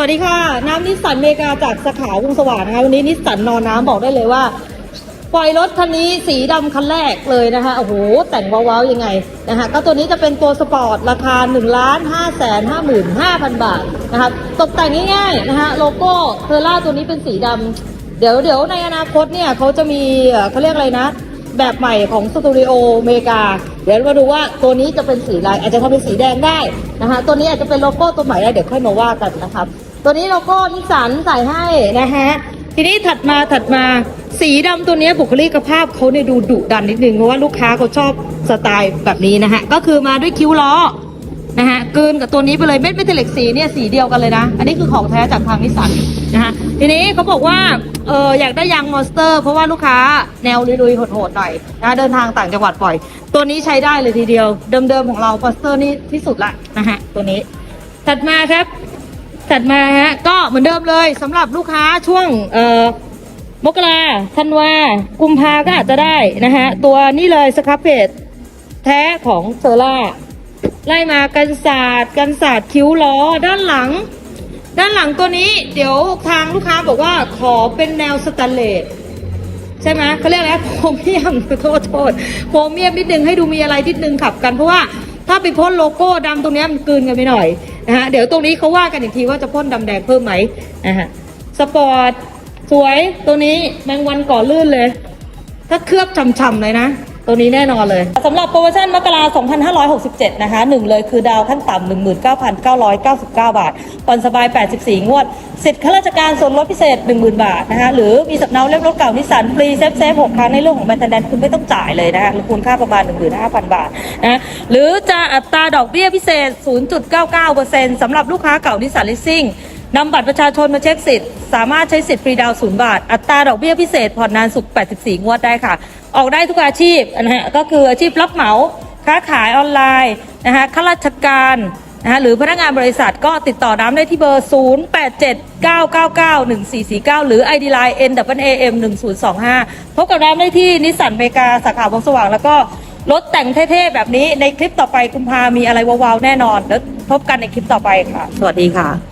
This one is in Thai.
วัสดีค่ะ น้ำนิสสันเมกาจากสาขาวงสว่างนะคะวันนี้นิสสันนอนน้ำบอกได้เลยว่า ปล่อยรถคันนี้สีดำคันแรกเลยนะคะโอ้โหแต่งว้าวๆยังไงนะคะก็ตัวนี้จะเป็นตัวสปอร์ตราคา1นึ่งล้านห้าแสนห้าหมื่นห้าพันบาทนะคะตกแต่งง่ายๆนะคะโลโก้เทอร่าตัวนี้เป็นสีดำเดี๋ยวเดี๋ยวในอนาคตเนี่ยเขาจะมีเขาเรียกอะไรนะแบบใหม่ของสตูดิโออเมริกา เดี๋ยวมาดูว่าตัวนี้จะเป็นสีอะไรอาจจะทำเป็นสีแดงได้นะคะตัวนี้อาจจะเป็นโลโก้ตัวใหม่แล้เดี๋ยวค่อยมาว่ากันนะครับ ตัวนี้โลโก้นิสสันใส่ให้นะคะทีนี้ถัดมาถัดมาสีดำตัวนี้บุคลิกภาพเขาเนี่ยดูดุดันนิดนึงเพราะว่าลูกค้าเขาชอบสไตล์แบบนี้นะฮะ ก็คือมาด้วยคิ้วล้อนะฮะเกินกับตัวนี้ไปเลยเม็ดเมทัลลิกสีเนี่ยสีเดียวกันเลยนะ อันนี้คือของแท้จากทางนิสสันนะฮะทีนี้เขาบอกว่าเอออยากได้ยางมอนสเตอร์ เพราะว่าลูกค้าแนวลุยๆโหดๆหน่อยนะเดินทางต่างจังหวัดบ่อย ตัวนี้ใช้ได้เลยทีเดียว เดิมๆของเรามอนสเตอร์นี่ที่สุดละนะฮะตัวนี้ ถัดมาครับ ถัดมาฮะก็เหมือนเดิมเลยสำหรับลูกค้าช่วงเอ่อมกราธันวากุมภาก็อาจจะได้นะฮะ ตัวนี้เลยสครับเพจแท้ของเซอร่าไล่มากันศาสตร์กันศาสตร์คิ้วล้อด้านหลัง ด้านหลังตัวนี้เดี๋ยวทางลูกค้าบอกว่าขอเป็นแนวสแตนเลสใช่ไหมเขาเรียกอะไรโพรเมียมโทษโทษโพรเมียมนิดนึงให้ดูมีอะไรนิดนึงขับกันเพราะว่าถ้าไปพ่นโลโก้ดำตรงนี้มันกลืนกันไปหน่อย นะฮะเดี๋ยวตรงนี้เขาว่ากันอีกทีว่าจะพ่นดำแดงเพิ่มไหมนะฮะสปอร์ตสวยตัวนี้แมงวันก่อลื่นเลย ถ้าเคลือบฉ่ำๆเลยนะ ตัวนี้แน่นอนเลยสำหรับโปรโมชั่นมกรา2567 นะคะหนึ่งเลยคือดาวขั้นต่ำ19,999 บาทผ่อนสบาย 84 งวด สิทธิ์ข้าราชการส่วนลดพิเศษ 10,000 บาทนะคะหรือมีสำเนาเล่มรถเก่านิสสันฟรีเซฟเซฟ6ครั้งในเรื่องของแมนเทนแนนคุณไม่ต้องจ่ายเลยนะคะคูณค่าประมาณ 15,000 บาทนะหรือจะอัตราดอกเบี้ยพิเศษ 0.99%สำหรับลูกค้าเก่านิสสันลิสซิ่ง นำบัตรประชาชนมาเช็คสิทธิ์ สามารถใช้สิทธิ์ฟรีดาวน์ศูนย์บาท อัตราดอกเบี้ยพิเศษผ่อนนานสุข84 งวดได้ค่ะ ออกได้ทุกอาชีพนะฮะก็คืออาชีพรับเหมา ค้าขายออนไลน์นะคะข้าราชการนะคะหรือพนักงานบริษัทก็ติดต่อน้ำได้ที่เบอร์ 0879991449 หรือ ID Line NWAM 1025 พบกับน้ำได้ที่นิสสันเมกาสาขาวงสว่าง แล้วก็รถแต่งเท่ๆ แบบนี้ในคลิปต่อไปกุมภามีอะไรว้าวๆแน่นอน แล้วพบกันในคลิปต่อไปค่ะ สวัสดีค่ะ